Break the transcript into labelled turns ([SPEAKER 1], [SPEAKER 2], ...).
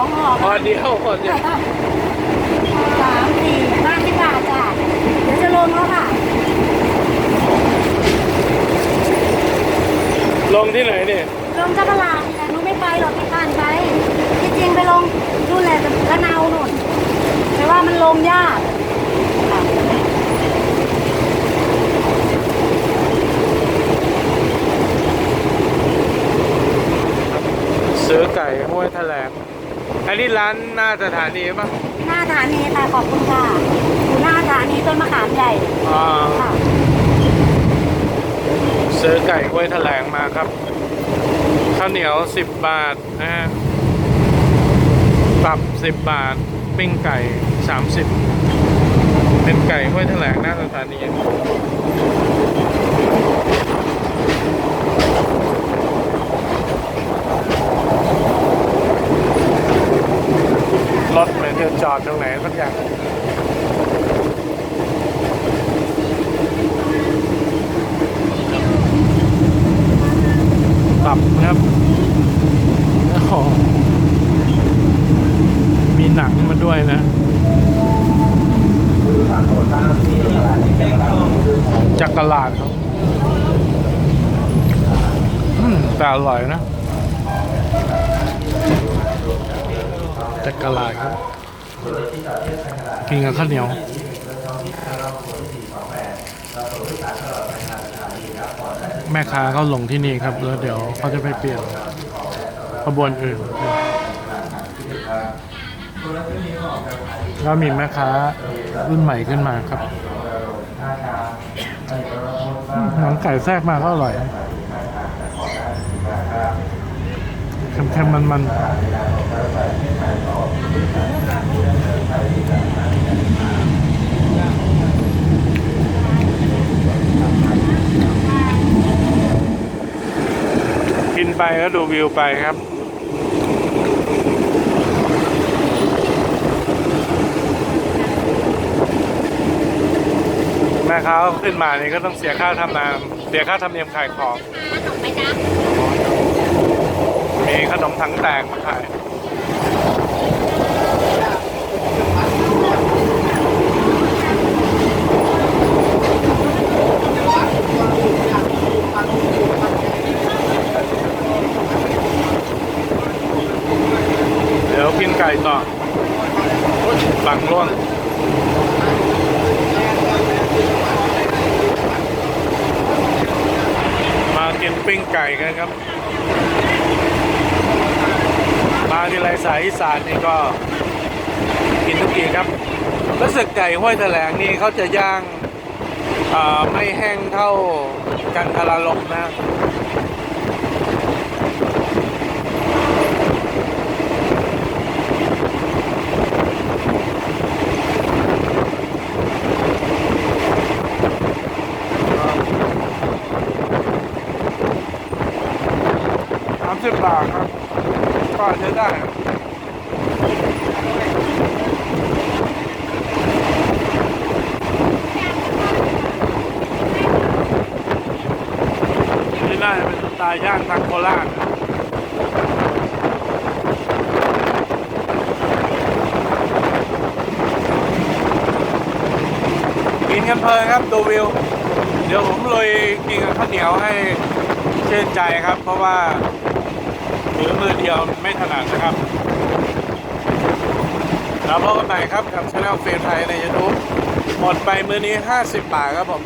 [SPEAKER 1] องห่อ
[SPEAKER 2] พอเดียวพอเดียว
[SPEAKER 1] สามสี่ห้าสิบบาทจ้ะเดี๋ยวจะลงแล้วค่ะ
[SPEAKER 2] ลงที่ไหนเนี่ย
[SPEAKER 1] ลงเจ้าพระรามแต่หนูไม่ไปหรอกพี่ผ่านไป ที่จริงไปลงนู่นแหละแต่ละนาวนู่นแต่ว่ามันลงยากค่ะ
[SPEAKER 2] ซื้อไก่ห้วยแถลง อันนี้ร้านหน้าสถานีป่ะ
[SPEAKER 1] หน้าฐานีค่ะขอบคุณค่ะอยู่หน้าฐานีต้นมะขามใหญ่
[SPEAKER 2] อ่า
[SPEAKER 1] ค่ะ
[SPEAKER 2] ซื้อไก่ห้วยแถลงมาครับ ข้าวเหนียว10บาทนะฮะตับ10บาท ปิ้งไก่30เป็นไก่ห้วยแถลงหน้าสถานี รถเหมือน จะจอดตรงไหนสักอย่างตับนะครับโอ้โหมีหนังมาด้วยนะ จากตลาดครับอืมแต่อร่อยนะจากตลาดครับ กินกับข้าวเหนียวแม่ค้าเขาลงที่นี่ครับ แล้วเดี๋ยวเขาจะไปเปลี่ยนขบวนอื่นก็มีแม่ค้ารุ่นใหม่ขึ้นมาครับหนังไก่แทรกมาก็อร่อยเค็มๆมันๆ กินไปก็ดูวิวไปครับแม่ค้าขึ้นมานี่ก็ต้องเสียค่าทำนามเสียค่าธรรมเนียมขายของ
[SPEAKER 1] ขนมไหมจ๊ะ
[SPEAKER 2] มีขนมถังแตกมาขาย เดี๋ยวกินไก่ต่อบังร่วงมากินปิ้งไก่กันครับ มาที่ไรสายอีสานนี่ก็กินทุกทีครับรู้สึกไก่ห้วยแถลงนี่เขาจะย่างไม่แห้งเท่ากันทราลมนะิบบาทครับก็ใช้ได้ครับนี่น่าจะเป็นสไตล์ย่างทางโคราชกินกันเพลินครับดูวิว เดี๋ยวผมเลยกินกับข้าวเหนียวให้ชื่นใจครับ เพราะว่า ถือมือเดียวไม่ถนัดนะครับแล้วพบกันใหม่ครับกับช anel เฟรมไทยในยูทูบหมดไปมือนี้ 50 บาทครับผม